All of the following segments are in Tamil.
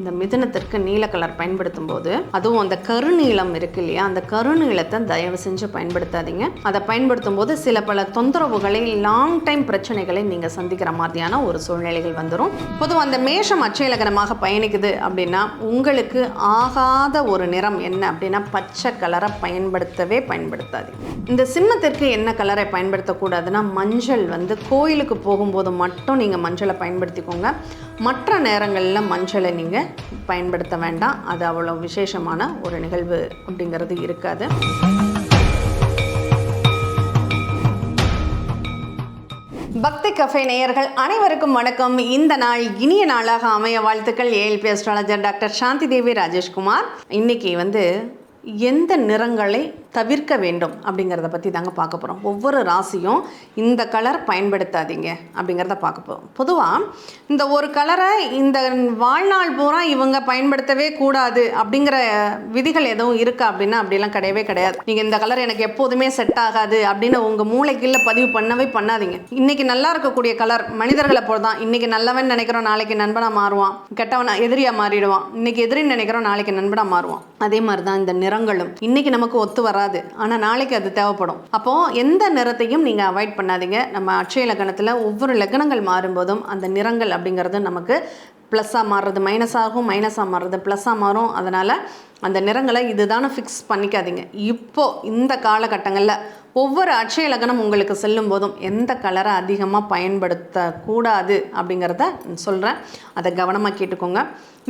இந்த மிதுனத்திற்கு நீல கலர் பயன்படுத்தும் போது அதுவும் அந்த கருநீளம் இருக்கு இல்லையா? அந்த கருநீளத்தை தயவு செஞ்சு பயன்படுத்தாதீங்க. அதை பயன்படுத்தும் போது சில பல தொந்தரவுகளை லாங் டைம் பிரச்சனைகளை நீங்கள் சந்திக்கிற மாதிரியான ஒரு சூழ்நிலைகள் வந்துடும் பொதுவாக அந்த மேஷம் அச்சயலகனமாக பயணிக்குது அப்படின்னா உங்களுக்கு ஆகாத ஒரு நிறம் என்ன அப்படின்னா பச்சை கலரை பயன்படுத்தவே பயன்படுத்தாதீங்க. இந்த சிம்மத்திற்கு என்ன கலரை பயன்படுத்தக்கூடாதுன்னா மஞ்சள் வந்து கோயிலுக்கு போகும்போது மட்டும் நீங்கள் மஞ்சளை பயன்படுத்திக்கோங்க. மற்ற நேரங்களில் மஞ்சளை நீங்கள் பயன்படுத்த வேண்டாம். அது அவ்வளோ விசேஷமான ஒரு நிகழ்வு அப்படிங்கிறது இருக்காது. பக்தி கஃபே நேயர்கள் அனைவருக்கும் வணக்கம். இந்த நாள் இனிய நாளாக அமைய வாழ்த்துக்கள். ALP astrologer doctor Shanthi Devi Rajeshkumar. இன்னைக்கு வந்து எந்த நிறங்களை தவிர்க்க வேண்டும் அப்படிங்கிறத பற்றி தாங்க பார்க்க போகிறோம் ஒவ்வொரு ராசியும் இந்த கலர் பயன்படுத்தாதீங்க அப்படிங்கிறத பார்க்க போகிறோம் பொதுவாக இந்த ஒரு கலரை இந்த வாழ்நாள் பூரா இவங்க பயன்படுத்தவே கூடாது அப்படிங்கிற விதிகள் எதுவும் இருக்கா அப்படின்னா அப்படிலாம் கிடையவே கிடையாது. நீங்கள் இந்த கலர் எனக்கு எப்போதுமே செட் ஆகாது அப்படின்னு உங்கள் மூளைக்குள்ளே பதிவு பண்ணவே பண்ணாதீங்க. இன்னைக்கு நல்லா இருக்கக்கூடிய கலர் மனிதர்களை போல் தான் இன்றைக்கி நல்லவன் நினைக்கிறோம் நாளைக்கு நண்பனாக மாறுவான். கெட்டவன் எதிரியாக மாறிடுவான். இன்றைக்கி எதிரின்னு நினைக்கிறோம் நாளைக்கு நண்பனாக மாறுவான். அதே மாதிரி தான் இந்த நிறங்களும். இன்னைக்கு நமக்கு ஒத்து வராது. ஆனால் நாளைக்கு அது தேவைப்படும். அப்போ எந்த நிறத்தையும் நீங்கள் அவாய்ட் பண்ணாதீங்க. நம்ம அட்சய லக்னத்தில் ஒவ்வொரு லக்னங்கள் மாறும்போதும் அந்த நிறங்கள் அப்படிங்கிறது நமக்கு ப்ளஸ்ஸாக மாறுறது மைனஸ் ஆகும் மைனஸாக மாறுறது ப்ளஸ்ஸாக மாறும். அதனால் அந்த நிறங்களை இதுதானே ஃபிக்ஸ் பண்ணிக்காதீங்க. இப்போது இந்த காலகட்டங்களில் ஒவ்வொரு அட்சய லக்னம் உங்களுக்கு செல்லும் போதும் எந்த கலரை அதிகமாக பயன்படுத்தக்கூடாது அப்படிங்கிறத சொல்கிறேன் அதை கவனமாக கேட்டுக்கோங்க.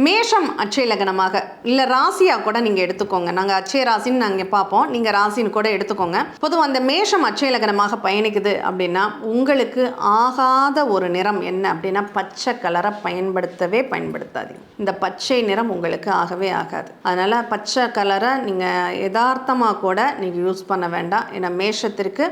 மேஷம் அட்சய லக்னமாக இல்லை ராசியாக கூட நீங்கள் எடுத்துக்கோங்க. நாங்கள் அட்சய ராசின்னு நாங்கள் பார்ப்போம். நீங்கள் ராசின்னு கூட எடுத்துக்கோங்க. பொதுவாக அந்த மேஷம் அட்சய லக்னமாக பயணிக்குது அப்படின்னா உங்களுக்கு ஆகாத ஒரு நிறம் என்ன அப்படின்னா பச்சை கலரை பயன்படுத்தவே பயன்படுத்தாதீங்க. இந்த பச்சை நிறம் உங்களுக்கு ஆகவே ஆகாது. அதனால் பச்சை கலரை நீங்கள் யதார்த்தமாக கூட நீங்கள் யூஸ் பண்ண வேண்டாம். ஏன்னா மேஷத்திற்கு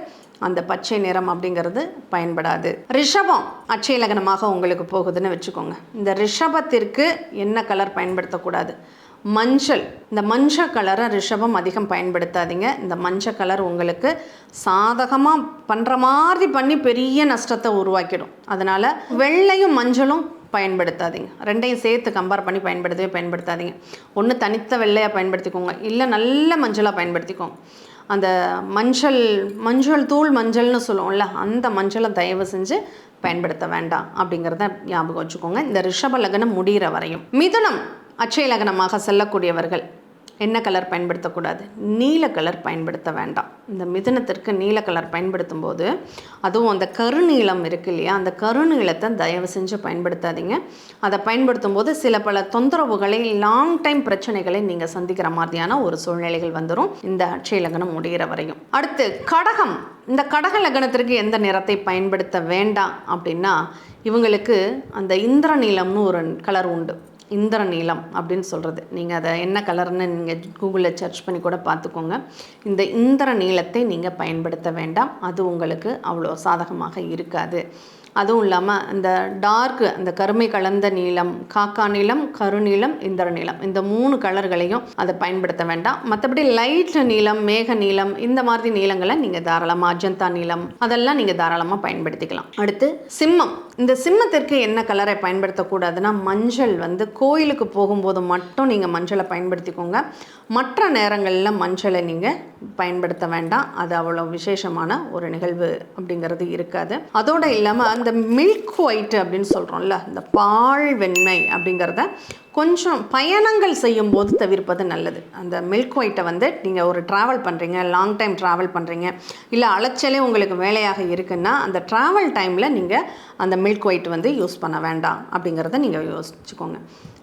அந்த பச்சை நிறம் அப்படிங்கிறது பயன்படாது. ரிஷபம் அச்சய லக்னமாக உங்களுக்கு போகுதுன்னு வச்சுக்கோங்க. இந்த ரிஷபத்திற்கு என்ன கலர் பயன்படுத்தக்கூடாது? மஞ்சள். இந்த மஞ்சள் கலரை ரிஷபம் அதிகம் பயன்படுத்தாதீங்க. இந்த மஞ்சள் கலர் உங்களுக்கு சாதகமாக பண்ணுற மாதிரி பண்ணி பெரிய நஷ்டத்தை உருவாக்கிடும். அதனால் வெள்ளையும் மஞ்சளும் பயன்படுத்தாதீங்க. ரெண்டையும் சேர்த்து கம்பேர் பண்ணி பயன்படுத்தவே பயன்படுத்தாதீங்க. ஒன்று தனித்த வெள்ளையாக பயன்படுத்திக்கோங்க. இல்லை நல்ல மஞ்சளாக பயன்படுத்திக்கோங்க. அந்த மஞ்சள் மஞ்சள் தூள் மஞ்சள்னு சொல்லுவோம்ல அந்த மஞ்சளை தயவு செஞ்சு பயன்படுத்த வேண்டாம் அப்படிங்கிறத ஞாபகம் வச்சுக்கோங்க. இந்த ரிஷப லக்னம் முடிகிற வரையும். மிதுனம் அச்சய லக்னமாக செல்லக்கூடியவர்கள். என்ன கலர் பயன்படுத்தக்கூடாது? நீல கலர் பயன்படுத்த வேண்டாம். இந்த மிதனத்திற்கு நீல கலர் பயன்படுத்தும் போது அதுவும் அந்த கருநீளம் இருக்கு இல்லையா? அந்த கருநீளத்தை தயவு செஞ்சு பயன்படுத்தாதீங்க. அதை பயன்படுத்தும் போது சில பல தொந்தரவுகளை லாங் டைம் பிரச்சனைகளை நீங்கள் சந்திக்கிற மாதிரியான ஒரு சூழ்நிலைகள் வந்துடும் இந்த அட்சய லக்னம் முடிகிற வரையும். அடுத்து கடகம். இந்த கடக லக்னத்திற்கு எந்த நிறத்தை பயன்படுத்த வேண்டாம் அப்படின்னா இவங்களுக்கு அந்த இந்திர நீளம்னு ஒரு கலர் உண்டு. இந்திர நீலம் அப்படின்னு சொல்கிறது நீங்கள் அதை என்ன கலர்னு நீங்கள் கூகுளில் சர்ச் பண்ணி கூட பார்த்துக்கோங்க. இந்த இந்திர நீளத்தை நீங்கள் பயன்படுத்த வேண்டாம். அது உங்களுக்கு அவ்வளோ சாதகமாக இருக்காது. அதுவும் இல்லாமல் இந்த டார்க் அந்த கருமை கலந்த நீளம் காக்கா நீளம் கருநீளம் இந்திர நீளம் இந்த மூணு கலர்களையும் அதை பயன்படுத்த வேண்டாம். மற்றபடி லைட் நீளம் மேக நீளம் இந்த மாதிரி நீளங்களை நீங்கள் தாராளமாக அஜந்தா நீளம் அதெல்லாம் நீங்கள் தாராளமாக பயன்படுத்திக்கலாம். அடுத்து சிம்மம். இந்த சிம்மத்திற்கு என்ன கலரை பயன்படுத்தக்கூடாதுன்னா மஞ்சள் வந்து கோயிலுக்கு போகும்போது மட்டும் நீங்கள் மஞ்சளை பயன்படுத்திக்கோங்க. மற்ற நேரங்களில் மஞ்சளை நீங்கள் பயன்படுத்த வேண்டாம். அது அவ்வளோ விசேஷமான ஒரு நிகழ்வு அப்படிங்கிறது இருக்காது. அதோடு இல்லாமல் அந்த மில்க் ஒயிட் அப்படின்னு சொல்கிறோம்ல இந்த பால் வெண்மை அப்படிங்கிறத கொஞ்சம் பயணங்கள் செய்யும் போது தவிர்ப்பது நல்லது. அந்த மில்க் ஒயிட்டை வந்து நீங்கள் ஒரு ட்ராவல் பண்ணுறீங்க லாங் டைம் ட்ராவல் பண்ணுறீங்க இல்லை அலைச்சலே உங்களுக்கு வேலையாக இருக்குன்னா அந்த ட்ராவல் டைமில் நீங்கள் அந்த மில்க் ஒயிட் வந்து யூஸ் பண்ண வேண்டாம் அப்படிங்கிறத நீங்கள் யோசிச்சுக்கோங்க.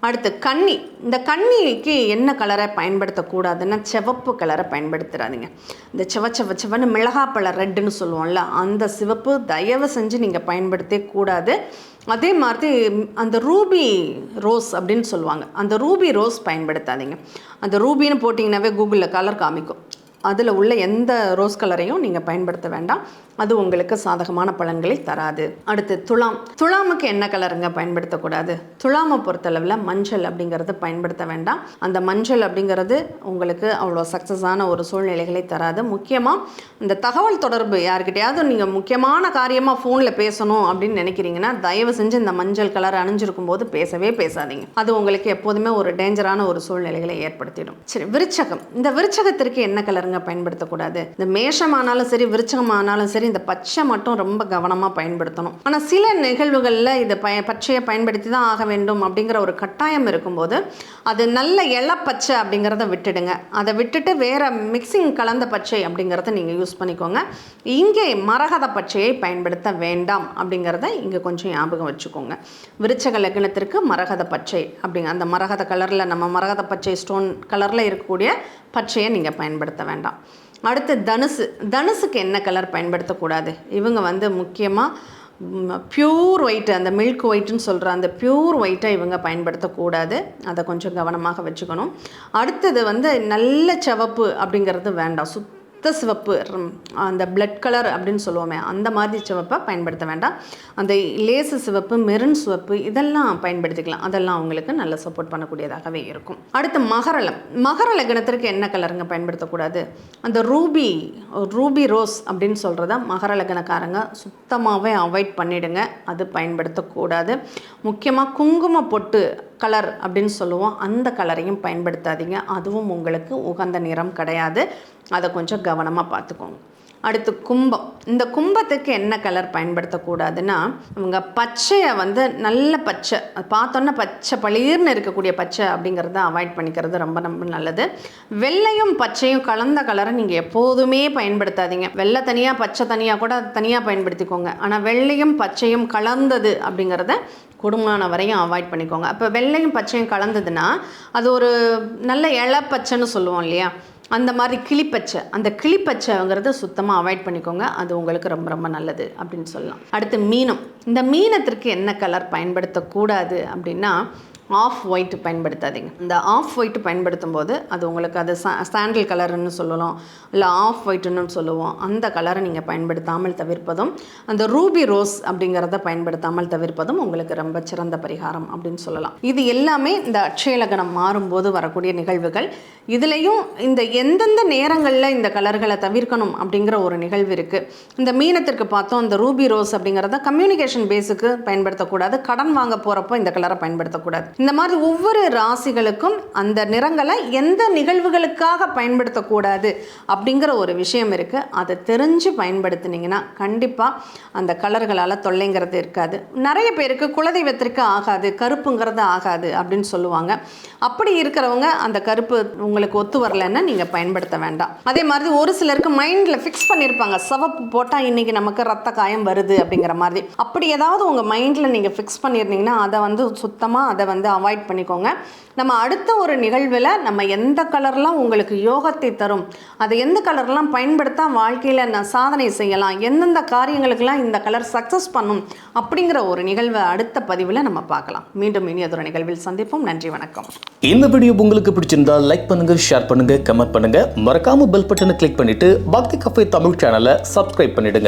அடுத்து கன்னி இந்த கன்னிக்கு என்ன கலரை பயன்படுத்தக்கூடாதுன்னா சிவப்பு கலரை பயன்படுத்துகிறாதீங்க இந்த செவ சிவ சிவன்னு மிளகாப்பழ ரெட்டுன்னு சொல்லுவோம்ல அந்த சிவப்பு தயவு செஞ்சு நீங்கள் பயன்படுத்தவே கூடாது அதே மாதிரி அந்த ரூபி ரோஸ் அப்படின்னு சொல்லுவாங்க. அந்த ரூபி ரோஸ் பயன்படுத்தாதீங்க. அந்த ரூபின்னு போட்டிங்கனாவே கூகுளில் கலர் காமிக்கும். அதில் உள்ள எந்த ரோஸ் கலரையும் நீங்கள் பயன்படுத்த வேண்டாம். அது உங்களுக்கு சாதகமான பலன்களை தராது. அடுத்து துலாம். துலாமுக்கு என்ன கலருங்க பயன்படுத்தக்கூடாது? துலாமை பொறுத்தளவில் மஞ்சள் அப்படிங்கிறது பயன்படுத்த வேண்டாம். அந்த மஞ்சள் அப்படிங்கிறது உங்களுக்கு அவ்வளோ சக்ஸஸான ஒரு சூழ்நிலைகளை தராது. முக்கியமாக இந்த தகவல் தொடர்பு யாருக்கிட்டையாவது நீங்கள் முக்கியமான காரியமாக ஃபோனில் பேசணும் அப்படின்னு நினைக்கிறீங்கன்னா தயவு செஞ்சு இந்த மஞ்சள் கலர் அணிஞ்சிருக்கும் போது பேசவே பேசாதீங்க. அது உங்களுக்கு எப்போதுமே ஒரு டேஞ்சரான ஒரு சூழ்நிலைகளை ஏற்படுத்திடும். சரி விருச்சகம். இந்த விருச்சகத்திற்கு என்ன கலருங்க பயன்படுத்தக்கூடாது. இந்த மேஷமானாலும் சரி விருச்சகமானாலும் சரி இந்த பச்சை மட்டும் ரொம்ப கவனமாக பயன்படுத்தணும். ஆனால் சில நிகழ்வுகளில் இதை பய பச்சையை பயன்படுத்தி தான் ஆக வேண்டும் அப்படிங்கிற ஒரு கட்டாயம் இருக்கும்போது அது நல்ல இளப்பச்சை அப்படிங்கிறத விட்டுடுங்க. அதை விட்டுட்டு வேறு மிக்சிங் கலந்த பச்சை அப்படிங்கிறத நீங்கள் யூஸ் பண்ணிக்கோங்க. இங்கே மரகத பச்சையை பயன்படுத்த வேண்டாம் அப்படிங்கிறத இங்கே கொஞ்சம் ஞாபகம் வச்சுக்கோங்க. விருச்சக லக்னத்திற்கு மரகத பச்சை அப்படிங்க அந்த மரகத கலரில் நம்ம மரகத பச்சை ஸ்டோன் கலரில் இருக்கக்கூடிய பச்சையை நீங்கள் பயன்படுத்த வேண்டாம். அடுத்து தனுசு. தனுசுக்கு என்ன கலர் பயன்படுத்தக்கூடாது? இவங்க வந்து முக்கியமாக பியூர் ஒயிட் அந்த மில்க் ஒயிட்னு சொல்கிற அந்த பியூர் ஒயிட்டை இவங்க பயன்படுத்தக்கூடாது. அதை கொஞ்சம் கவனமாக வச்சுக்கணும். அடுத்தது வந்து நல்ல சிவப்பு அப்படிங்கிறது வேண்டாம். ரத்த சிவப்பு அந்த பிளட் கலர் அப்படின்னு சொல்லுவோமே அந்த மாதிரி சிவப்பை பயன்படுத்த வேண்டாம். அந்த லேசு சிவப்பு மெரூன் சிவப்பு இதெல்லாம் பயன்படுத்திக்கலாம். அதெல்லாம் உங்களுக்கு நல்ல சப்போர்ட் பண்ணக்கூடியதாகவே இருக்கும். அடுத்து மகரலம். மகர லக்னத்திற்கு என்ன கலருங்க பயன்படுத்தக்கூடாது? அந்த ரூபி ரூபி ரோஸ் அப்படின்னு சொல்கிறத மகர லக்னக்காரங்க சுத்தமாகவே அவாய்ட் பண்ணிடுங்க. அது பயன்படுத்தக்கூடாது. முக்கியமாக குங்கும பொட்டு கலர் அப்படின்னு சொல்லுவோம். அந்த கலரையும் பயன்படுத்தாதீங்க. அதுவும் உங்களுக்கு உகந்த நிறம் கிடையாது. அதை கொஞ்சம் கவனமாக பார்த்துக்கோங்க. அடுத்து கும்பம். இந்த கும்பத்துக்கு என்ன கலர் பயன்படுத்தக்கூடாதுன்னா இவங்க பச்சையை வந்து நல்ல பச்சை பார்த்தோன்னா பார்த்தோன்னே பச்சை பளீர்னு இருக்கக்கூடிய பச்சை அப்படிங்கிறத அவாய்ட் பண்ணிக்கிறது ரொம்ப ரொம்ப நல்லது. வெள்ளையும் பச்சையும் கலந்த கலரை நீங்கள் எப்போதுமே பயன்படுத்தாதீங்க. வெள்ளை தனியாக பச்சை தனியாக கூட தனியாக பயன்படுத்திக்கோங்க. ஆனால் வெள்ளையும் பச்சையும் கலந்தது அப்படிங்கிறத குடும்பமான வரையும் அவாய்ட் பண்ணிக்கோங்க. அப்போ வெள்ளையும் பச்சையும் கலந்ததுன்னா அது ஒரு நல்ல இளப்பச்சைன்னு சொல்லுவோம் இல்லையா? அந்த மாதிரி கிளிப்பச்சை அந்த கிளிப்பச்சைங்கிறத சுத்தமாக அவாய்ட் பண்ணிக்கோங்க. அது உங்களுக்கு ரொம்ப ரொம்ப நல்லது அப்படின்னு சொல்லலாம். அடுத்து மீனம். இந்த மீனத்திற்கு என்ன கலர் பயன்படுத்தக்கூடாது அப்படின்னா ஆஃப் ஒயிட் பயன்படுத்தாதீங்க. இந்த ஆஃப் ஒயிட் பயன்படுத்தும் போது அது உங்களுக்கு அது சாண்டில் கலர்னு சொல்லலாம். இல்லை ஆஃப் ஒயிட்னு சொல்லுவோம். அந்த கலரை நீங்கள் பயன்படுத்தாமல் தவிர்ப்பதும் அந்த ரூபி ரோஸ் அப்படிங்கிறத பயன்படுத்தாமல் தவிர்ப்பதும் உங்களுக்கு ரொம்ப சிறந்த பரிகாரம் அப்படின்னு சொல்லலாம். இது எல்லாமே இந்த அட்சயலகனம் மாறும்போது வரக்கூடிய நிகழ்வுகள். இதுலேயும் இந்த எந்தெந்த நேரங்களில் இந்த கலர்களை தவிர்க்கணும் அப்படிங்கிற ஒரு நிகழ்வு இருக்குது இந்த மீனத்திற்கு பார்த்தோம் இந்த ரூபி ரோஸ் அப்படிங்கிறத கம்யூனிகேஷன் பேஸுக்கு பயன்படுத்தக்கூடாது. கடன் வாங்க போகிறப்போ இந்த கலரை பயன்படுத்தக்கூடாது. இந்த மாதிரி ஒவ்வொரு ராசிகளுக்கும் அந்த நிறங்களை எந்த நிகழ்வுகளுக்காக பயன்படுத்தக்கூடாது அப்படிங்கிற ஒரு விஷயம் இருக்குது அதை தெரிஞ்சு பயன்படுத்துனீங்கன்னா கண்டிப்பாக அந்த கலர்களால் தொல்லைங்கிறது இருக்காது. நிறைய பேருக்கு குலதெய்வத்திற்கு ஆகாது கருப்புங்கிறது ஆகாது அப்படின்னு சொல்லுவாங்க. அப்படி இருக்கிறவங்க அந்த கருப்பு உங்களுக்கு ஒத்து வரலைன்னா நீங்கள் பயன்படுத்த வேண்டாம். அதே மாதிரி ஒரு சிலருக்கு மைண்டில் ஃபிக்ஸ் பண்ணியிருப்பாங்க சிவப்பு போட்டால் இன்றைக்கி நமக்கு ரத்த காயம் வருது அப்படிங்கிற மாதிரி. அப்படி ஏதாவது உங்கள் மைண்டில் நீங்கள் ஃபிக்ஸ் பண்ணியிருந்தீங்கன்னா அதை வந்து சுத்தமாக அதை வந்து அவாய்ட் பண்ணிக்கோங்க. நம்ம அடுத்த ஒரு நிகழ்வில் நம்ம எந்த கலர்லாம் உங்களுக்கு யோகத்தை தரும் அதை எந்த கலர்லாம் பயன்படுத்தா வாழ்க்கையில் நான் சாதனை செய்யலாம் எந்தெந்த காரியங்களுக்கெல்லாம் இந்த கலர் சக்ஸஸ் பண்ணும் அப்படிங்கிற ஒரு நிகழ்வை அடுத்த பதிவில் நம்ம பார்க்கலாம். மீண்டும் இனியதொரு நிகழ்வில் சந்திப்போம். நன்றி வணக்கம். இந்த வீடியோ உங்களுக்கு பிடிச்சிருந்தா லைக் பண்ணுங்க ஷேர் பண்ணுங்க கமெண்ட் பண்ணுங்க. மறக்காம பெல் பட்டனை கிளிக் பண்ணிட்டு பக்தி கஃபே தமிழ் சேனலை சப்ஸ்கிரைப் பண்ணிடுங்க.